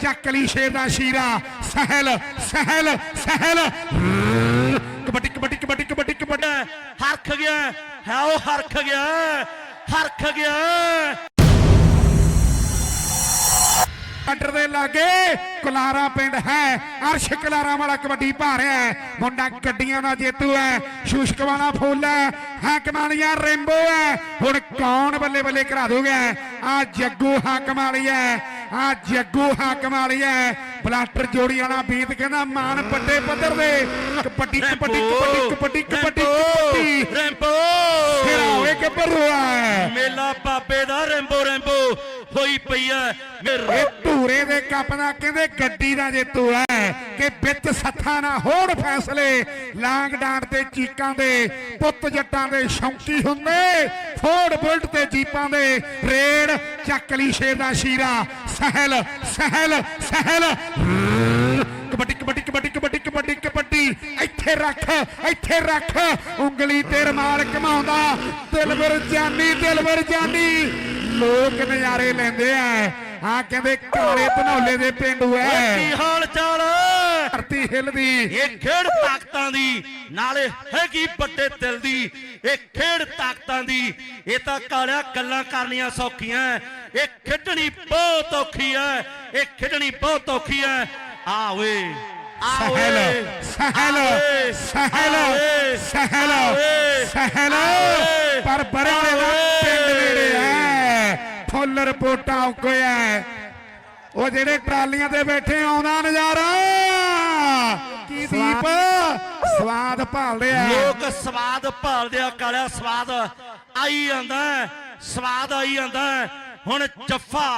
ਚੱਕ ਲਈ ਸ਼ੇਰ ਦਾ ਸ਼ੀਰਾ ਸਹਿਲ ਸਹਿਲ ਸਹਿਲ ਕਬੱਡੀ ਕਬੱਡੀ ਕਬੱਡੀ ਕਬੱਡੀ ਕਬੱਡੀ ਹਰਖ ਗਿਆ ਹੈ ਉਹ ਹਰਖ ਗਿਆ ਹਰਖ ਗਿਆ ਬਾਰਡਰ ਦੇ ਲਾਗੇ ਕੁਲਾਰਾ ਪਿੰਡ ਹੈ ਅਰਸ਼ ਕੁਲਾਰਾ ਵਾਲਾ ਕਬੱਡੀ ਪਾ ਰਿਹਾ ਹੈ ਮੁੰਡਾ ਗੱਡੀਆਂ ਦਾ ਜੇਤੂ ਹੈ ਸ਼ੂਸ਼ਕ ਵਾਲਾ ਫੁੱਲ ਹੈ ਹਾਕਮਾਲੀਆ ਰੈਂਬੋ ਹੈ ਹੁਣ ਕੌਣ ਬੱਲੇ ਬੱਲੇ ਕਰਾ ਦੋਗਾ ਆ ਜੱਗੂ ਹਾਕਮਾਲੀ ਹੈ ਆ ਜੱਗੂ ਹਾਕਮਾਲੀ ਹੈ ਬਲਾਸਟਰ ਜੋੜੀ ਵਾਲਾ ਬੀਤ ਕਹਿੰਦਾ ਮਾਨ ਵੱਡੇ ਪੱਧਰ ਦੇ। ਕਬੱਡੀ ਕਬੱਡੀ ਕਬੱਡੀ ਕਬੱਡੀ ਕਬੱਡੀ ਕਬੱਡੀ। ਰੈਂਬੋ ਫਿਰ ਹੋਏ ਗੱਭਰੂ ਹੈ ਮੇਲਾ ਬਾਬੇ ਦਾ ਰੈਂਬੋ ਰੈਂਬੋ ਹੋਈ ਪਈ ਐ। ਮੇਰੇ ਧੂਰੇ ਦੇ ਕੱਪ ਦਾ ਕਹਿੰਦੇ ਗੱਡੀ ਦਾ ਜੇਤੂ ਹੈ ਕਿ ਵਿੱਚ ਸੱਥਾਂ ਨਾ ਹੋਣ ਫੈਸਲੇ ਲਾਂਗ ਡਾਂਡ ਤੇ ਚੀਕਾਂ ਦੇ ਪੁੱਤ ਜੱਟਾਂ ਦੇ ਸ਼ੌਂਕੀ ਹੁੰਦੇ। ਫੋੜ ਬੁਲਟ ਤੇ ਜੀਪਾਂ ਦੇ ਰੇਡ ਚੱਕ ਲਈ ਸ਼ੇਰ ਦਾ ਸ਼ੀਰਾ, ਸਹਿਲ ਸਹਿਲ ਸਹਿਲ। ਕਬੱਡੀ ਕਬੱਡੀ ਕਬੱਡੀ ਕਬੱਡੀ ਕਬੱਡੀ ਕਬੱਡੀ। ਇੱਥੇ ਰੱਖ ਇੱਥੇ ਰੱਖ। ਉਂਗਲੀ ਤੇ ਰਮਾਲ ਘਮਾਉਂਦਾ ਦਿਲਵਰ ਜਾਨੀ ਦਿਲਵਰ ਜਾਨੀ। ਲੋਕ ਨਜ਼ਾਰੇ ਲੈਂਦੇ ਆ। ਆ ਕਹਿੰਦੇ ਕਾਲੇ ਧਨੌਲੇ ਦੇ ਪਿੰਡੂ ਕੀ ਹਾਲ ਚਾਲ? ਧਰਤੀ ਹਿਲਦੀ। ਇਹ ਖੇਡ ਤਾਕਤਾਂ ਦੀ ਨਾਲੇ ਹੈਗੀ ਵੱਡੇ ਦਿਲ ਦੀ। ਇਹ ਖੇਡ ਤਾਕਤਾਂ ਦੀ। ਇਹ ਤਾਂ ਕਾਲਿਆ ਗੱਲਾਂ ਕਰਨੀਆਂ ਸੌਖੀਆਂ ਇਹ ਖੇਡਣੀ ਬਹੁਤ ਔਖੀ ਐ। ਇਹ ਖੇਡਣੀ ਬਹੁਤ ਔਖੀ ਐ। ਆ ਓਏ ਆ ਸਹਿਲ ਓਏ, ਸਹਿਲ ਸਹਿਲ ਸਹਿਲ। ਸਹਿਲ ਪਰ ਬਰੇਲੇ ਦਾ ਪਿੰਡ। ਨੇੜੇ ਐ। ਫੁੱਲ ਰਿਪੋਰਟਾਂ ਐ। ਉਹ ਜਿਹੜੇ ਟਰਾਲੀਆਂ ਤੇ ਬੈਠੇ ਆਉਂਦਾ ਨਜ਼ਾਰਾ ਸਵਾਦ ਭਾਲਦੇ ਆ। ਲੋਕ ਸਵਾਦ ਭਾਲਦੇ ਆ ਕਾਲਿਆ ਸਵਾਦ ਆਈ ਜਾਂਦਾ ਸਵਾਦ ਆਈ ਜਾਂਦਾ ਹੁਣ ਜੱਫਾ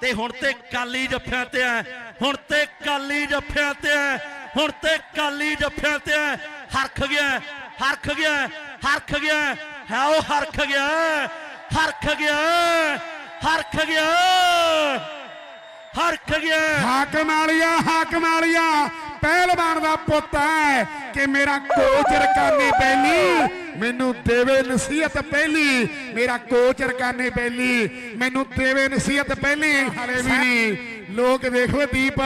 ਤੇ ਹੁਣ ਤੇ ਕਾਲੀ ਜੱਫਿਆਂ ਤੇ ਆ ਹੁਣ ਤੇ ਕਾਲੀ ਜੱਫਿਆਂ ਤੇ ਆ ਹੁਣ ਤੇ ਕਾਲੀ ਜੱਫਿਆਂ ਤੇ ਆ ਹਰਖ ਗਿਆ ਹਰਖ ਗਿਆ ਹਰਖ ਗਿਆ ਹੈ ਉਹ ਹਰਖ ਗਿਆ ਹਰਖ ਗਿਆ ਹਰਖ ਗਿਆ। ਹਰਖ ਗਿਆ। ਹਾਕਮ ਵਾਲੀਆ ਹਾਕਮ ਵਾਲੀਆ ਪਹਿਲਵਾਨ ਦਾ ਪੁੱਤ ਹੈ ਕਿ ਮੇਰਾ ਕੋਚ ਰਕਾਨੇ ਪਹਿਲੀ ਮੈਨੂੰ ਦੇਵੇ ਨਸੀਹਤ ਪਹਿਲੀ। ਮੇਰਾ ਕੋਚ ਰਕਾਨੇ ਪਹਿਲੀ ਮੈਨੂੰ ਦੇਵੇ ਨਸੀਹਤ ਪਹਿਲੀ। ਹਲੇ ਵੀ ਨਹੀਂ ਲੋਕ ਦੇਖੋ ਦੀਪ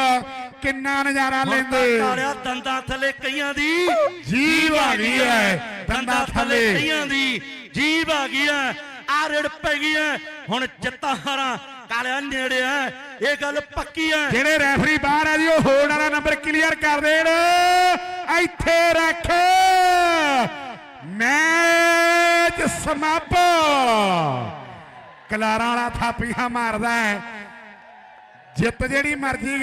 ਕਿੰਨਾ ਨਜ਼ਾਰਾ ਲੈਂਦੇ। ਕਾਲਿਆ ਦੰਦਾਂ ਥੱਲੇ ਕਈਆਂ ਦੀ ਜੀਵ ਆ ਗਈ ਹੈ। ਦੰਦਾਂ ਥੱਲੇ ਕਈਆਂ ਦੀ ਜੀਭ ਆ ਗਈ ਐ ਆ ਰੜ ਪੈ ਗਈ ਐ ਹੁਣ ਜਿੱਤਾਂ ਹਾਰਾਂ ਕਾਲਿਆ ਨੇੜੇ ਐ ਇਹ ਗੱਲ ਪੱਕੀ ਹੈ। ਜਿਹੜੇ ਰੈਫਰੀ ਬਾਹਰ ਆ ਜੀ, ਉਹ ਹੋਲਡ ਵਾਲਾ ਨੰਬਰ ਕਲੀਅਰ ਕਰ ਦੇਣ। ਇੱਥੇ ਰੱਖ। ਮੈਚ ਸਮਾਪਤ। ਕਲਾਰਾਂ ਵਾਲਾ ਥਾਪੀਆਂ ਮਾਰਦਾ ਹੈ। ਜਿੱਤ ਜਿਹੜੀ ਮਰਜ਼ੀ ਗਈ।